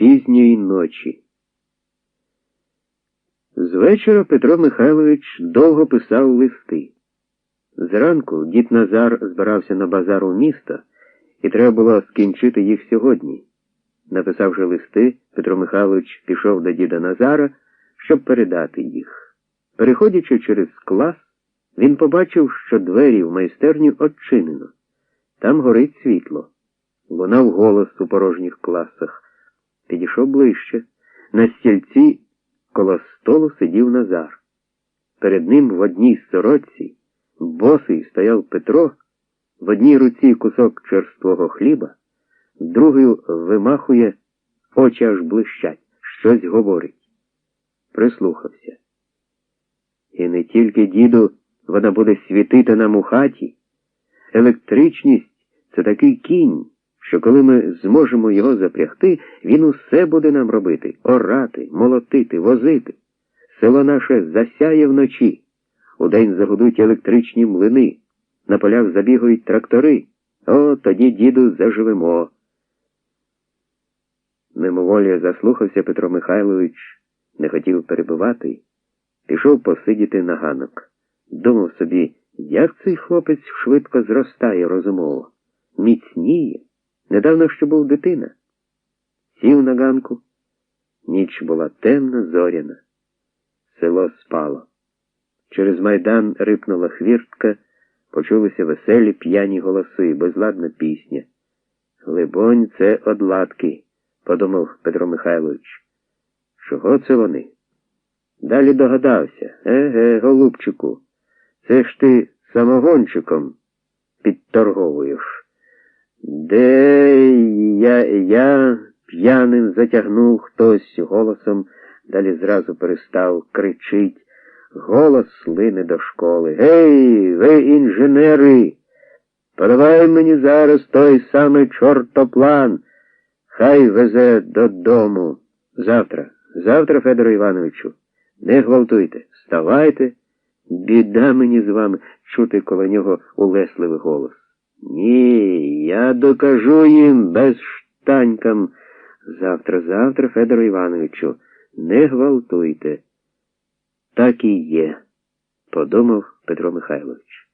пізньої ночі. З вечора Петро Михайлович довго писав листи. Зранку дід Назар збирався на базар у місто, і треба було скінчити їх сьогодні. Написавши листи, Петро Михайлович пішов до діда Назара, щоб передати їх. Переходячи через клас, він побачив, що двері в майстерню odчинено. Там горить світло. Лунав голос у порожніх класах. Підійшов ближче. На стільці коло столу сидів Назар. Перед ним в одній сорочці босий стояв Петро, в одній руці кусок черствого хліба, другою вимахує, очі аж блищать, щось говорить. Прислухався. І не тільки, діду, вона буде світити нам у хаті. Електричність це такий кінь, що коли ми зможемо його запрягти, він усе буде нам робити орати, молотити, возити. Село наше засяє вночі. Удень загудуть електричні млини, на полях забігають трактори. О, тоді, діду, заживемо. Мимоволі заслухався Петро Михайлович, не хотів перебивати, пішов посидіти на ганок. Думав собі, як цей хлопець швидко зростає розумово, міцніє. Недавно ще був дитина. Сів на ганку. Ніч була темна, зоряна. Село спало. Через майдан рипнула хвіртка, почулися веселі п'яні голоси, безладна пісня. Либонь, це одладки, подумав Петро Михайлович. Чого це вони? Далі догадався. Еге, голубчику, це ж ти самогончиком підторговуєш. Де я я п'яним затягнув хтось голосом, далі зразу перестав кричить. Голос слине до школи. Гей, ви інженери, подавай мені зараз той самий чортоплан. Хай везе додому. Завтра, завтра, Федору Івановичу, не гвалтуйте, вставайте. Біда мені з вами чути коло нього улесливий голос. Ні, я докажу їм без штанькам. Завтра, завтра, Федору Івановичу, не гвалтуйте. Так і є, подумав Петро Михайлович.